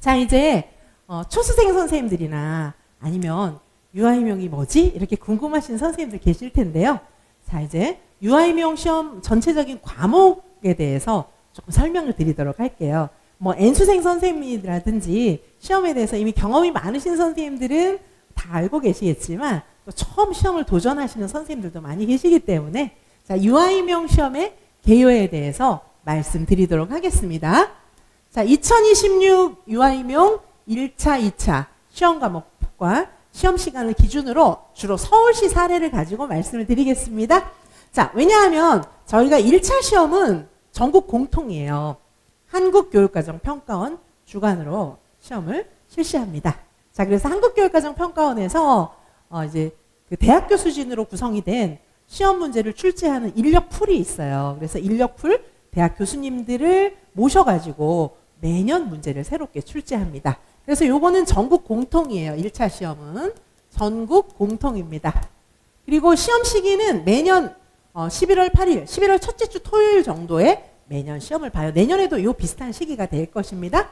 자, 이제 어, 초수생 선생님들이나 아니면 유아임용이 뭐지? 이렇게 궁금하신 선생님들 계실 텐데요. 자, 이제 유아임용 시험 전체적인 과목에 대해서 조금 설명을 드리도록 할게요. 뭐 N수생 선생님이라든지 시험에 대해서 이미 경험이 많으신 선생님들은 다 알고 계시겠지만 또 처음 시험을 도전하시는 선생님들도 많이 계시기 때문에 자, 유아임용 시험의 개요에 대해서 말씀드리도록 하겠습니다. 자, 2026 유아임용 1차, 2차 시험 과목과 시험 시간을 기준으로 주로 서울시 사례를 가지고 말씀을 드리겠습니다. 자, 왜냐하면 저희가 1차 시험은 전국 공통이에요. 한국교육과정평가원 주관으로 시험을 실시합니다. 자, 그래서 한국교육과정평가원에서 어, 이제 그 대학교 수준으로 구성이 된 시험 문제를 출제하는 인력풀이 있어요. 그래서 인력풀 대학 교수님들을 모셔가지고 매년 문제를 새롭게 출제합니다. 그래서 요거는 전국 공통이에요. 1차 시험은. 전국 공통입니다. 그리고 시험 시기는 매년 어, 11월 8일, 11월 첫째 주 토요일 정도에 매년 시험을 봐요. 내년에도 요 비슷한 시기가 될 것입니다.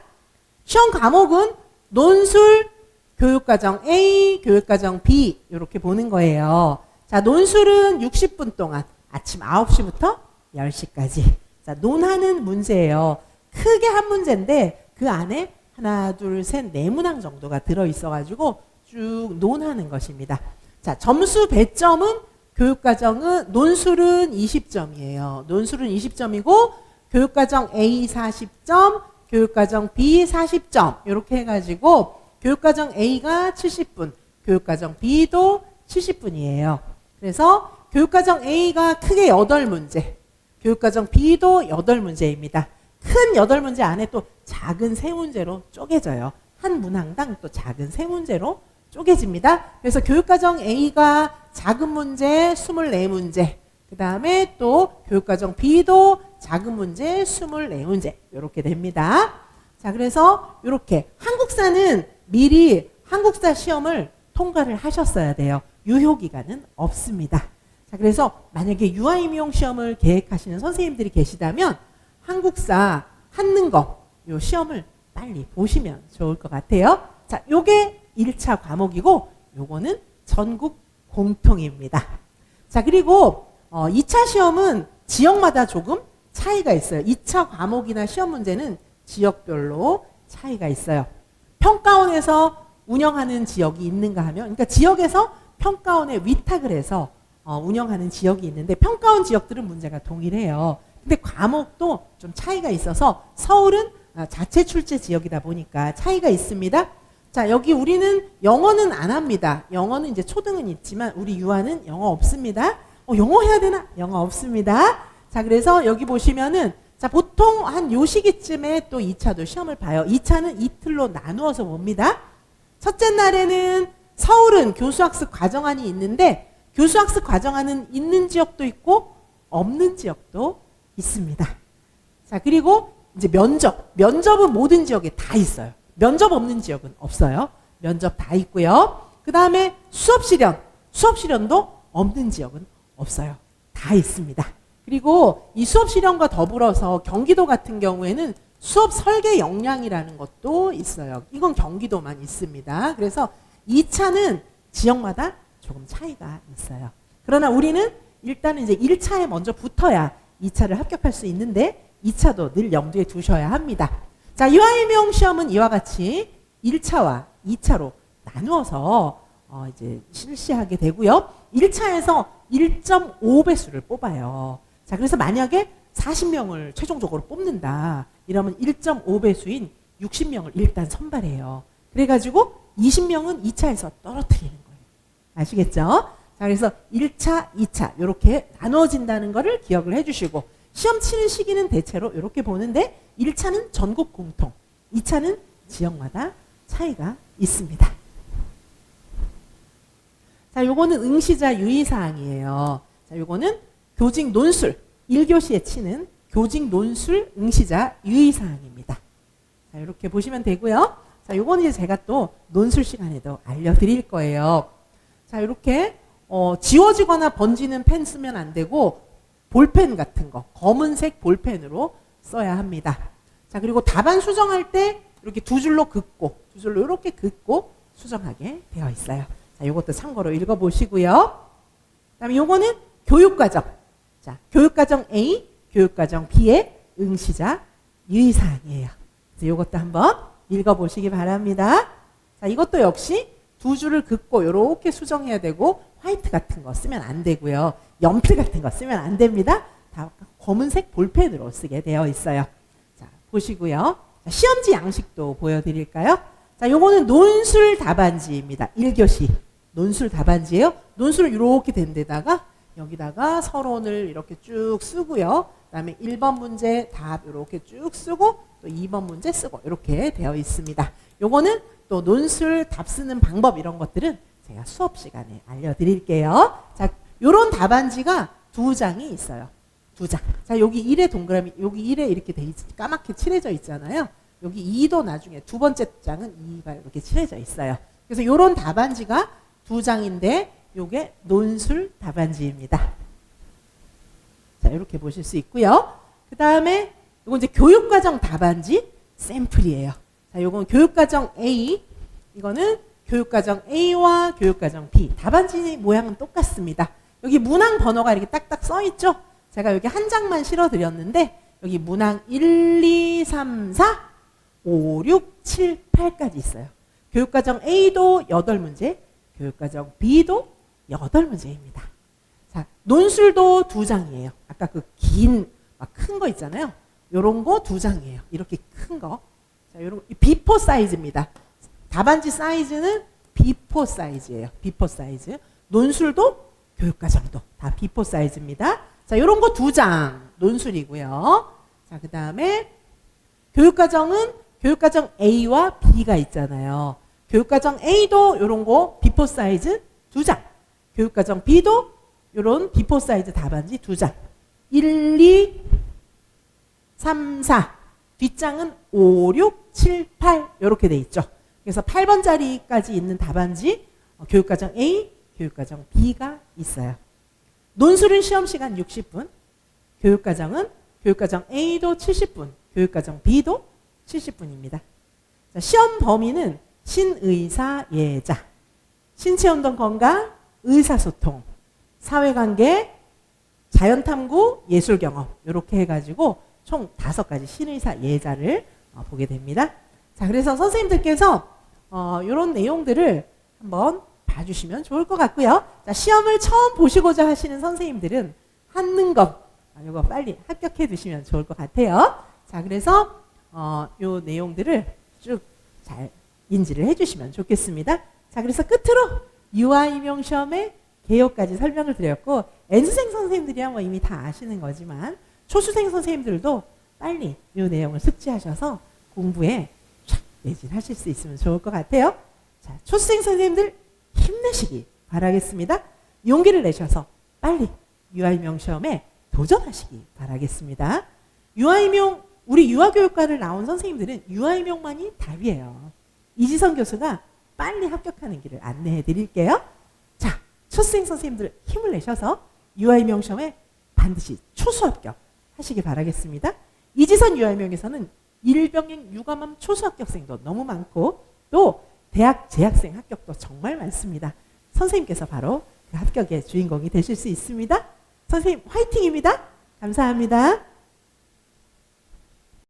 시험 과목은 논술, 교육과정 A, 교육과정 B 이렇게 보는 거예요. 자, 논술은 60분 동안 아침 9시부터 10시까지. 자, 논하는 문제예요. 크게 한 문제인데 그 안에 하나, 둘, 셋, 네 문항 정도가 들어 있어 가지고 쭉 논하는 것입니다. 자, 점수 배점은 교육과정은 논술은 20점이에요. 논술은 20점이고 교육과정 A 40점, 교육과정 B 40점 이렇게 해가지고 교육과정 A가 70분, 교육과정 B도 70분이에요. 그래서 교육과정 A가 크게 8문제, 교육과정 B도 8문제입니다. 큰 8문제 안에 또 작은 세 문제로 쪼개져요. 한 문항당 또 작은 세 문제로 쪼개집니다. 그래서 교육과정 A가 작은 문제 24문제, 그 다음에 또 교육과정 B도 작은 문제 24문제 이렇게 됩니다. 자, 그래서 이렇게 한국사는 미리 한국사 시험을 통과를 하셨어야 돼요. 유효 기간은 없습니다. 자, 그래서 만약에 유아임용 시험을 계획하시는 선생님들이 계시다면 한국사 한능검 요 시험을 빨리 보시면 좋을 것 같아요. 자, 요게 1차 과목이고 요거는 전국 공통입니다. 자, 그리고 어, 2차 시험은 지역마다 조금 차이가 있어요. 2차 과목이나 시험 문제는 지역별로 차이가 있어요. 평가원에서 운영하는 지역이 있는가 하면, 그러니까 지역에서 평가원에 위탁을 해서 어, 운영하는 지역이 있는데 평가원 지역들은 문제가 동일해요. 근데 과목도 좀 차이가 있어서 서울은 아, 자체 출제 지역이다 보니까 차이가 있습니다. 자, 여기 우리는 영어는 안 합니다. 영어는 이제 초등은 있지만 우리 유아는 영어 없습니다. 어, 영어 해야 되나? 영어 없습니다. 자, 그래서 여기 보시면은 자, 보통 한 요 시기쯤에 또 2차도 시험을 봐요. 2차는 이틀로 나누어서 봅니다. 첫째 날에는 서울은 교수학습 과정안이 있는데 교수학습 과정안은 있는 지역도 있고 없는 지역도 있습니다. 자, 그리고 이제 면접. 면접은 모든 지역에 다 있어요. 면접 없는 지역은 없어요. 면접 다 있고요. 그 다음에 수업 실현. 수업 실현도 없는 지역은 없어요. 다 있습니다. 그리고 이 수업 실현과 더불어서 경기도 같은 경우에는 수업 설계 역량이라는 것도 있어요. 이건 경기도만 있습니다. 그래서 2차는 지역마다 조금 차이가 있어요. 그러나 우리는 일단은 이제 1차에 먼저 붙어야 2차를 합격할 수 있는데 2차도 늘 염두에 두셔야 합니다. 자, 유아일명 시험은 이와 같이 1차와 2차로 나누어서 어 이제 실시하게 되고요. 1차에서 1.5배수를 뽑아요. 자, 그래서 만약에 40명을 최종적으로 뽑는다. 이러면 1.5배수인 60명을 일단 선발해요. 그래가지고 20명은 2차에서 떨어뜨리는 거예요. 아시겠죠? 자, 그래서 1차, 2차 이렇게 나누어진다는 것을 기억을 해주시고 시험 치는 시기는 대체로 이렇게 보는데 1차는 전국 공통, 2차는 지역마다 차이가 있습니다. 자, 요거는 응시자 유의사항이에요. 자, 요거는 교직 논술, 1교시에 치는 교직 논술 응시자 유의사항입니다. 자, 이렇게 보시면 되고요. 자, 요거는 이제 제가 또 논술 시간에도 알려드릴 거예요. 자, 이렇게 어, 지워지거나 번지는 펜 쓰면 안 되고 볼펜 같은 거, 검은색 볼펜으로 써야 합니다. 자, 그리고 답안 수정할 때 이렇게 두 줄로 긋고 두 줄로 이렇게 긋고 수정하게 되어 있어요. 자, 이것도 참고로 읽어보시고요. 그다음에 요거는 교육과정. 자, 교육과정 A, 교육과정 B의 응시자 유의사항이에요. 이것도 한번 읽어보시기 바랍니다. 자, 이것도 역시 두 줄을 긋고 이렇게 수정해야 되고 화이트 같은 거 쓰면 안 되고요. 연필 같은 거 쓰면 안 됩니다. 다 검은색 볼펜으로 쓰게 되어 있어요. 자, 보시고요. 자, 시험지 양식도 보여드릴까요? 자, 요거는 논술 답안지입니다. 1교시. 논술 답안지예요. 논술을 이렇게 된 데다가 여기다가 서론을 이렇게 쭉 쓰고요. 그다음에 1번 문제 답 이렇게 쭉 쓰고 또 2번 문제 쓰고 이렇게 되어 있습니다. 요거는 또 논술 답 쓰는 방법 이런 것들은 제가 수업 시간에 알려드릴게요. 자, 요런 답안지가 두 장이 있어요. 두 장. 자, 여기 1에 동그라미, 여기 1에 이렇게 돼 있, 까맣게 칠해져 있잖아요. 여기 2도 나중에 두 번째 장은 2가 이렇게 칠해져 있어요. 그래서 요런 답안지가 두 장인데 요게 논술 답안지입니다. 자, 이렇게 보실 수 있고요. 그 다음에 요건 이제 교육과정 답안지 샘플이에요. 자, 요건 교육과정 A, 이거는 교육과정 A와 교육과정 B. 답안지 모양은 똑같습니다. 여기 문항 번호가 이렇게 딱딱 써 있죠? 제가 여기 한 장만 실어 드렸는데 여기 문항 1, 2, 3, 4, 5, 6, 7, 8까지 있어요. 교육과정 A도 8문제, 교육과정 B도 8문제입니다. 자, 논술도 두 장이에요. 아까 그 긴, 막큰거 있잖아요. 요런 거두 장이에요. 이렇게 큰 거. 자, 요런 거, 비포 사이즈입니다. 답안지 사이즈는 비포 사이즈예요. 비포 사이즈. 논술도 교육과정도 다 비포 사이즈입니다. 자, 요런 거두장 논술이고요. 자, 그 다음에 교육과정은 교육과정 A와 B가 있잖아요. 교육과정 A도 요런 거 비포 사이즈 두 장. 교육과정 B도 요런 비포 사이즈 답안지 두 장. 1, 2, 3, 4. 뒷장은 5, 6, 7, 8 요렇게 돼 있죠. 그래서 8번 자리까지 있는 답안지 어, 교육과정 A, 교육과정 B가 있어요. 논술은 시험 시간 60분, 교육과정은 교육과정 A도 70분, 교육과정 B도 70분입니다. 자, 시험 범위는 신의사 예자, 신체운동 건강, 의사소통, 사회관계, 자연탐구, 예술경험 이렇게 해가지고 총 다섯 가지 신의사 예자를 어, 보게 됩니다. 자, 그래서 선생님들께서 어, 이런 내용들을 한번 봐주시면 좋을 것 같고요. 자, 시험을 처음 보시고자 하시는 선생님들은 한능검 아, 이거 빨리 합격해 두시면 좋을 것 같아요. 자, 그래서 어, 요 내용들을 쭉 잘 인지를 해주시면 좋겠습니다. 자, 그래서 끝으로 유아임용 시험의 개요까지 설명을 드렸고 N수생 선생님들이야 뭐 이미 다 아시는 거지만 초수생 선생님들도 빨리 이 내용을 숙지하셔서 공부에 촥 매진하실 수 있으면 좋을 것 같아요. 자, 초수생 선생님들 힘내시기 바라겠습니다. 용기를 내셔서 빨리 유아임용 시험에 도전하시기 바라겠습니다. 유아임용 우리 유아교육과를 나온 선생님들은 유아임용만이 답이에요. 이지선 교수가 빨리 합격하는 길을 안내해 드릴게요. 자, 초수생 선생님들 힘을 내셔서 유아임용 시험에 반드시 초수 합격 하시기 바라겠습니다. 이지선 유아임용에서는 일병행 유감암 초수 합격생도 너무 많고 또 대학 재학생 합격도 정말 많습니다. 선생님께서 바로 그 합격의 주인공이 되실 수 있습니다. 선생님 화이팅입니다. 감사합니다.